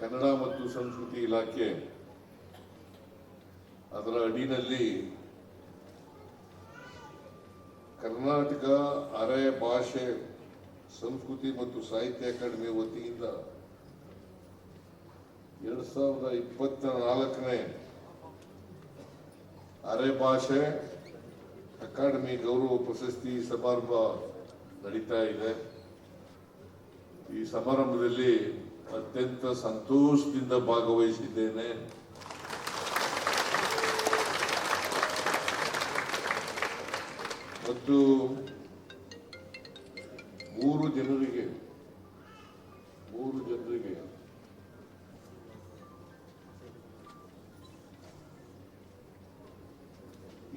ಕನ್ನಡ ಮತ್ತು ಸಂಸ್ಕೃತಿ ಇಲಾಖೆ ಅದರ ಅಡಿನಲ್ಲಿ ಕರ್ನಾಟಕ ಅರೆ ಭಾಷೆ, ಸಂಸ್ಕೃತಿ ಮತ್ತು ಸಾಹಿತ್ಯ ಅಕಾಡೆಮಿ ವತಿಯಿಂದ ಎರಡ್ ಸಾವಿರದ ಇಪ್ಪತ್ತ ನಾಲ್ಕನೇ ಅರೆ ಭಾಷೆ ಅಕಾಡೆಮಿ ಗೌರವ ಪ್ರಶಸ್ತಿ ಸಮಾರಂಭ ನಡೀತಾ ಇದೆ. ಈ ಸಮಾರಂಭದಲ್ಲಿ ಅತ್ಯಂತ ಸಂತೋಷದಿಂದ ಭಾಗವಹಿಸಿದ್ದೇನೆ. ಮತ್ತು ಮೂರು ಜನರಿಗೆ ಮೂರು ಜನರಿಗೆ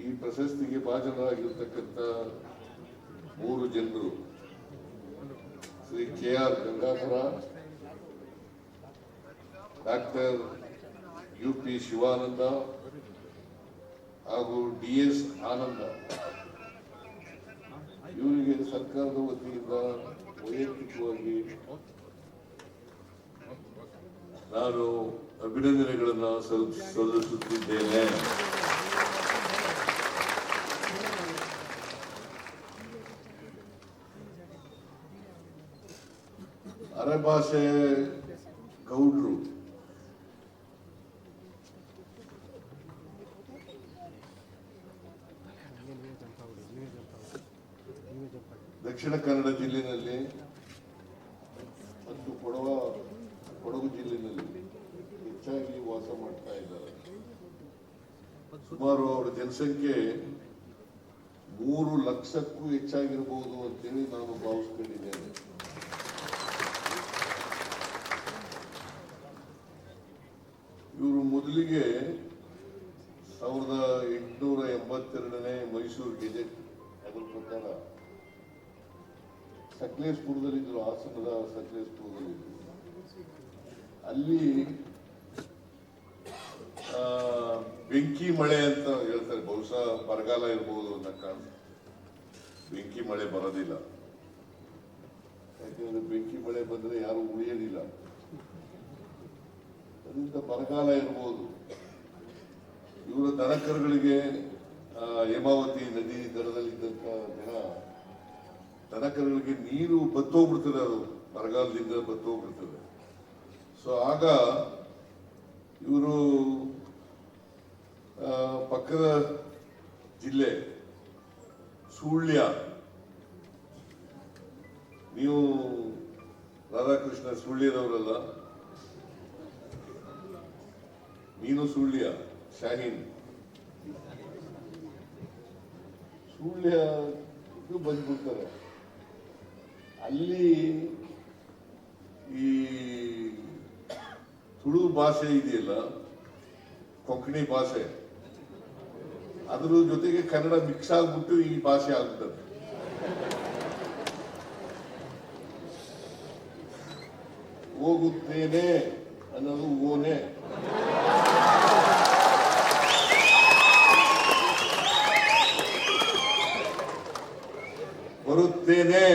ಈ ಪ್ರಶಸ್ತಿಗೆ ಭಾಜನರಾಗಿರ್ತಕ್ಕಂಥ ಮೂರು ಜನರು Shri K R Gangadhara doctor U P Shivananda ಹಾಗೂ ಡಿ ಎಸ್ ಆನಂದ. ಇವರಿಗೆ ಸರ್ಕಾರದ ವತಿಯಿಂದ ವೈಯಕ್ತಿಕವಾಗಿ ನಾನು ಅಭಿನಂದನೆಗಳನ್ನು ಸಲ್ಲಿಸುತ್ತಿದ್ದೇನೆ. ಸಲ್ಲಿಸುತ್ತಿದ್ದೇನೆ ಅರೆಭಾಷೆ ಗೌಡ್ರು. ದಕ್ಷಿಣ ಕನ್ನಡ ಜಿಲ್ಲೆಯಲ್ಲಿ ಮತ್ತು ಕೊಡವ, ಕೊಡಗು ಜಿಲ್ಲೆಯಲ್ಲಿ ಹೆಚ್ಚಾಗಿ ವಾಸ ಮಾಡ್ತಾ ಇದ್ದಾರೆ. ಸುಮಾರು ಅವರ ಜನಸಂಖ್ಯೆ ಮೂರು ಲಕ್ಷಕ್ಕೂ ಹೆಚ್ಚಾಗಿರಬಹುದು ಅಂತೇಳಿ ನಾನು ಭಾವಿಸ್ಕೊಂಡಿದ್ದೇನೆ. ಇವರು ಮೊದಲಿಗೆ ಸಾವಿರದ ಎಂಟುನೂರ ಎಂಬತ್ತೆರಡನೇ ಮೈಸೂರು ಗೆಜೆಟ್ ಅದರ ಪ್ರಕಾರ ಸಕಲೇಶ್ಪುರದಲ್ಲಿದ್ದರು ಹಾಸನದ ಸಕಲೇಶ್ಪುರದಲ್ಲಿ ಅಲ್ಲಿ ಬೆಂಕಿ ಮಳೆ ಅಂತ ಹೇಳ್ತಾರೆ. ಬಹುಶಃ ಬರಗಾಲ ಇರ್ಬೋದು ಅಂತ ಕಾರಣ ಬೆಂಕಿ ಮಳೆ ಬರೋದಿಲ್ಲ. ಯಾಕೆಂದ್ರೆ ಬೆಂಕಿ ಮಳೆ ಬಂದ್ರೆ ಯಾರು ಉಳಿಯೋದಿಲ್ಲ ಅದರಿಂದ ಬರಗಾಲ ಇರ್ಬೋದು. ಇವರ ದನಕರುಗಳಿಗೆ ಹೇಮಾವತಿ ನದಿ ದರದಲ್ಲಿದ್ದಂಥ ಜನ ದನಕರುಗಳಿಗೆ ನೀರು ಬತ್ತೋಗ್ಬಿಡ್ತದೆ ಅದು. ಬರಗಾಲದಿಂದ ಬತ್ತೋಗ್ಬಿಡ್ತದೆ. ಸೊ ಆಗ ಇವರು ಪಕ್ಕದ ಜಿಲ್ಲೆ, ಸುಳ್ಯ. ನೀವು ರಾಧಾಕೃಷ್ಣ ಸುಳ್ಯದವರಲ್ಲ? ನೀನು ಸುಳ್ಯ, ಶಾಹೀನ್. ಸುಳ್ಯ ಬಂದ್ಬಿಡ್ತಾರೆ. ಅಲ್ಲಿ ಈ ತುಳು ಭಾಷೆ ಇದೆಯಲ್ಲ? ಕೊಂಕಣಿ ಭಾಷೆ. ಅದ್ರ ಜೊತೆಗೆ ಕನ್ನಡ ಮಿಕ್ಸ್ ಆಗ್ಬಿಟ್ಟು ಈ ಭಾಷೆ ಆಗ್ಬಿಟ್ಟದೆ ಹೋಗುತ್ತೇನೆ ಅನ್ನೋದು ಓನೆ. ಬರುತ್ತೇನೆ.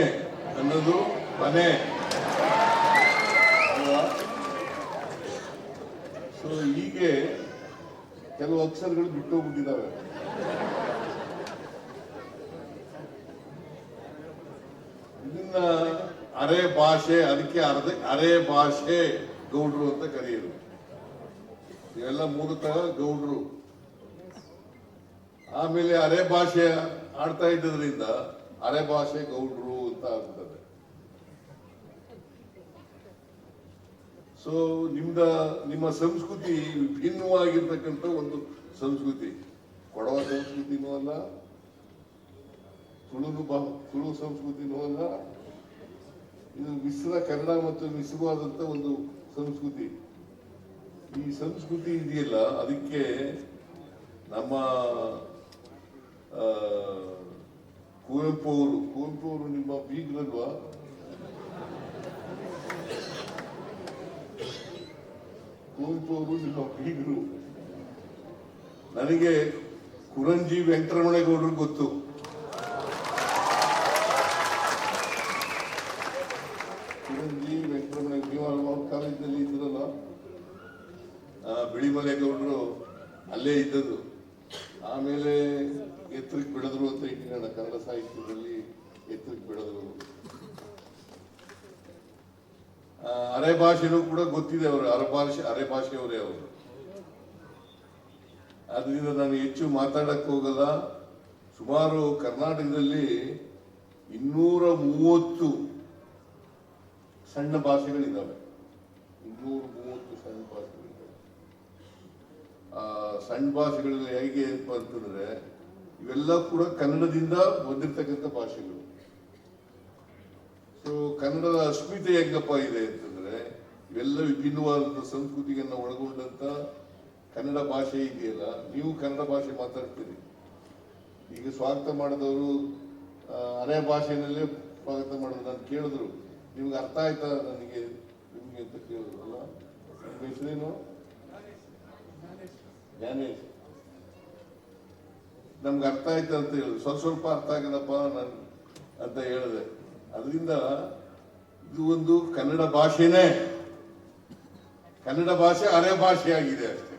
ಅಲ್ವಾ ಸೊ ಹೀಗೆ ಕೆಲವು ಅಕ್ಷರಗಳು ಬಿಟ್ಟೋಗ್ಬಿಟ್ಟಿದ್ದಾವೆ. ಇದನ್ನ ಅರೆ ಭಾಷೆ, ಅದಕ್ಕೆ ಅರ್ಧ, ಅರೆ ಭಾಷೆ ಗೌಡ್ರು ಅಂತ ಕರೆಯೋದು. ಇವೆಲ್ಲ ಮೂಲತಃ ಗೌಡ್ರು. ಆಮೇಲೆ ಅರೆ ಭಾಷೆ ಆಡ್ತಾ ಇದ್ದದ್ರಿಂದ ಅರೆ ಭಾಷೆ ಗೌಡ್ರು ಅಂತ ಸೊ ನಿಮ್ದ, ನಿಮ್ಮ ಸಂಸ್ಕೃತಿ ಭಿನ್ನವಾಗಿರ್ತಕ್ಕಂಥ ಒಂದು ಸಂಸ್ಕೃತಿ. ಕೊಡವ ಸಂಸ್ಕೃತಿನೂ ಅಲ್ಲ, ತುಳುನು ಬಾ, ತುಳು ಸಂಸ್ಕೃತಿನೂ ಅಲ್ಲ. ಇದು ಮಿಶ್ರ ಕನ್ನಡ ಮತ್ತು ಮಿಶ್ರವಾದಂಥ ಒಂದು ಸಂಸ್ಕೃತಿ. ಈ ಸಂಸ್ಕೃತಿ ಇದೆಯಲ್ಲ, ಅದಕ್ಕೆ ನಮ್ಮ ಕುವೆಂಪು ಅವರು ಕುವೆಂಪು ಅವರು ನಿಮ್ಮ ಬೀಗ್ರಲ್ವಾ? ಬೀಗರು ನನಗೆ ಕುರಂಜಿ ವೆಂಕಟರಮಣೇಗೌಡರು ಗೊತ್ತು. ಕುರಂಜಿ ವೆಂಕಟರಮಣ ಕಾಲೇಜಲ್ಲಿ ಕಾಲೇಜಿನಲ್ಲಿ ಇದ್ರಲ್ಲ ಬಿಳಿಮಲೆಗೌಡರು ಅಲ್ಲೇ ಇದ್ದದ್ದು ಆಮೇಲೆ ಎತ್ತರಕ್ಕೆ ಬೆಳೆದ್ರು ಅಂತ ಇಟ್ಕೊಳ್ಳೋಣ ಕನ್ನಡ ಸಾಹಿತ್ಯದಲ್ಲಿ ಎತ್ತರಕ್ಕೆ ಬೆಳೆದ್ರು ಆ, ಅರೆ ಭಾಷೆನೂ ಕೂಡ ಗೊತ್ತಿದೆ ಅವರು. ಅರೆ ಭಾಷೆ, ಅರೆ ಭಾಷೆಯವರೇ ಅವರು. ಅದರಿಂದ ನಾನು ಹೆಚ್ಚು ಮಾತಾಡಕ್ಕೆ ಹೋಗಲ್ಲ. ಸುಮಾರು ಕರ್ನಾಟಕದಲ್ಲಿ ಇನ್ನೂರ ಮೂವತ್ತು ಸಣ್ಣ ಭಾಷೆಗಳಿದ್ದಾವೆ. ಇನ್ನೂರ ಮೂವತ್ತು ಸಣ್ಣ ಭಾಷೆಗಳಿದ್ದಾವೆ. ಆ ಸಣ್ಣ ಭಾಷೆಗಳಲ್ಲಿ ಹೇಗೆ ಅಂತ ಅಂತಂದ್ರೆ, ಇವೆಲ್ಲ ಕೂಡ ಕನ್ನಡದಿಂದ ಬಂದಿರತಕ್ಕಂಥ ಭಾಷೆಗಳು. ಸೊ ಕನ್ನಡದ ಅಸ್ಮಿತೆ ಹೆಂಗಪ್ಪ ಇದೆ ಅಂತಂದ್ರೆ ಇವೆಲ್ಲ ವಿಭಿನ್ನವಾದಂಥ ಸಂಸ್ಕೃತಿಯನ್ನು ಒಳಗೊಂಡಂತ ಕನ್ನಡ ಭಾಷೆ ಇದೆಯಲ್ಲ, ನೀವು ಕನ್ನಡ ಭಾಷೆ ಮಾತಾಡ್ತೀರಿ. ಈಗ ಸ್ವಾಗತ ಮಾಡಿದವರು ಅರೆ ಭಾಷೆಯಲ್ಲೇ ಸ್ವಾಗತ ಮಾಡಿದ್ರು. ನಾನು ಕೇಳಿದ್ರು, ನಿಮ್ಗೆ ಅರ್ಥ ಆಯ್ತಾ ನನಗೆ? ನಿಮ್ಗೆ ಅಂತ ಕೇಳಿದ್ರಲ್ಲ ನಿಮ್ಮ ಹೆಸರೇನು? ನಮ್ಗೆ ಅರ್ಥ ಆಯ್ತಾ ಅಂತ ಹೇಳಿದ್ರು. ಸ್ವಲ್ಪ ಸ್ವಲ್ಪ ಅರ್ಥ ಆಗಿದಪ್ಪ ನಾನು ಅಂತ ಹೇಳಿದೆ. ಅದರಿಂದ ಇದು ಒಂದು ಕನ್ನಡ ಭಾಷೆನೇ. ಕನ್ನಡ ಭಾಷೆ ಅರೆ ಭಾಷೆ ಆಗಿದೆ ಅಷ್ಟೇ.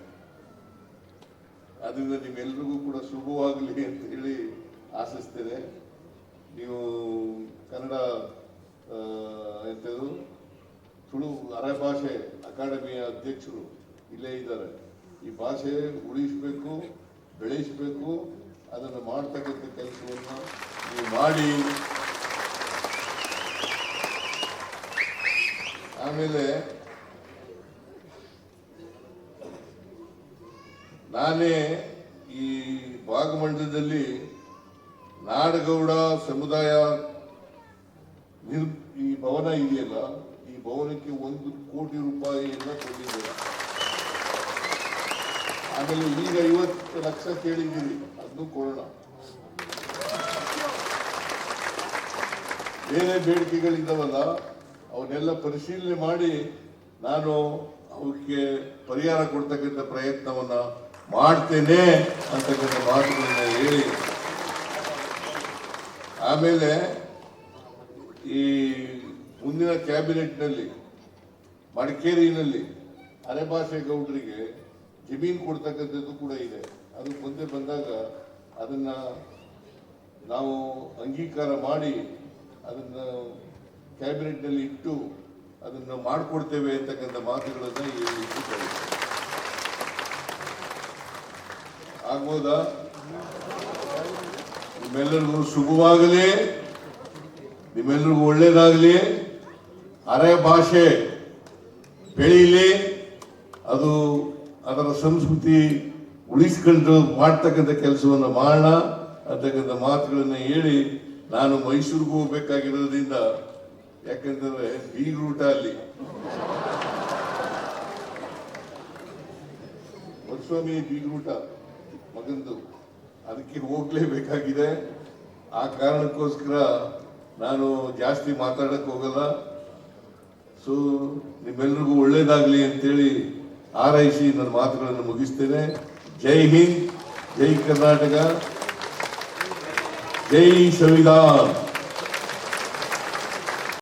ಅದರಿಂದ ನಿಮ್ಮೆಲ್ರಿಗೂ ಕೂಡ ಶುಭವಾಗಲಿ ಅಂತ ಹೇಳಿ ಆಶಿಸ್ತೇನೆ. ನೀವು ಕನ್ನಡ ಎಂತದು, ತುಳು ಅರೆ ಭಾಷೆ ಅಕಾಡೆಮಿಯ ಅಧ್ಯಕ್ಷರು ಇಲ್ಲೇ ಇದ್ದಾರೆ. ಈ ಭಾಷೆ ಉಳಿಸಬೇಕು, ಬೆಳೆಸಬೇಕು, ಅದನ್ನು ಮಾಡ್ತಕ್ಕಂಥ ಕೆಲಸವನ್ನು ನೀವು ಮಾಡಿ. ಆಮೇಲೆ ನಾನೇ ಈ ಭಾಗಮಂಡಲದಲ್ಲಿ ನಾಡಗೌಡ ಸಮುದಾಯ ನಿರ್ ಈ ಭವನ ಇದೆಯಲ್ಲ, ಈ ಭವನಕ್ಕೆ ಒಂದು ಕೋಟಿ ರೂಪಾಯಿಯನ್ನು ಕೊಟ್ಟಿದ್ದೇನೆ ಆಮೇಲೆ ಈಗ ಐವತ್ತು ಲಕ್ಷ ಕೇಳಿದ್ದೀರಿ, ಅದನ್ನು ಕೊಡೋಣ. ಬೇರೆ ಬೇಡಿಕೆಗಳಿದ್ದಾವಲ್ಲ, ಅವನ್ನೆಲ್ಲ ಪರಿಶೀಲನೆ ಮಾಡಿ ನಾನು ಅವಕ್ಕೆ ಪರಿಹಾರ ಕೊಡ್ತಕ್ಕಂಥ ಪ್ರಯತ್ನವನ್ನ ಮಾಡ್ತೇನೆ ಅಂತಕ್ಕಂಥ ಮಾತುಗಳನ್ನ ಹೇಳಿ. ಆಮೇಲೆ ಈ ಮುಂದಿನ ಕ್ಯಾಬಿನೆಟ್ನಲ್ಲಿ, ಮಡಿಕೇರಿನಲ್ಲಿ ಅರೆಭಾಷೆ ಗೌಡರಿಗೆ ಜಮೀನು ಕೊಡ್ತಕ್ಕಂಥದ್ದು ಕೂಡ ಇದೆ. ಅದು ಮುಂದೆ ಬಂದಾಗ ಅದನ್ನ ನಾವು ಅಂಗೀಕಾರ ಮಾಡಿ ಅದನ್ನ ಕ್ಯಾಬಿನೆಟ್ನಲ್ಲಿ ಇಟ್ಟು ಅದನ್ನು ಮಾಡಿಕೊಡ್ತೇವೆ ಅಂತಕ್ಕಂಥ ಮಾತುಗಳನ್ನು ಇಲ್ಲಿ ಆಗ್ಬೋದಾ? ನಿಮ್ಮೆಲ್ಲರಿಗೂ ಶುಭವಾಗಲಿ ನಿಮ್ಮೆಲ್ಲರಿಗೂ ಒಳ್ಳೇದಾಗಲಿ. ಅರೆ ಭಾಷೆ, ಬೆಳೀಲಿ. ಅದು ಅದರ ಸಂಸ್ಕೃತಿ ಉಳಿಸ್ಕೊಂಡು ಮಾಡ್ತಕ್ಕಂಥ ಕೆಲಸವನ್ನು ಮಾಡೋಣ ಅಂತಕ್ಕಂಥ ಮಾತುಗಳನ್ನು ಹೇಳಿ ನಾನು ಮೈಸೂರಿಗೆ ಹೋಗ್ಬೇಕಾಗಿರೋದ್ರಿಂದ, ಯಾಕಂತಂದ್ರೆ ಬೀಗ ರೂಟ ಅಲ್ಲಿ. ವರ್ಷಸ್ವಾಮಿ ಬೀಗ ರೂಟ ಮಗಂದು ಅದಕ್ಕೆ ಹೋಗ್ಲೇಬೇಕಾಗಿದೆ. ಆ ಕಾರಣಕ್ಕೋಸ್ಕರ ನಾನು ಜಾಸ್ತಿ ಮಾತಾಡಕ್ ಹೋಗಲ್ಲ. ಸೊ ನಿಮ್ಮೆಲ್ರಿಗೂ ಒಳ್ಳೇದಾಗಲಿ ಅಂತೇಳಿ ಆರೈಸಿ ನನ್ನ ಮಾತುಗಳನ್ನು ಮುಗಿಸ್ತೇನೆ. ಜೈ ಹಿಂದ್, ಜೈ ಕರ್ನಾಟಕ, ಜೈ ಸಂವಿಧಾನ್.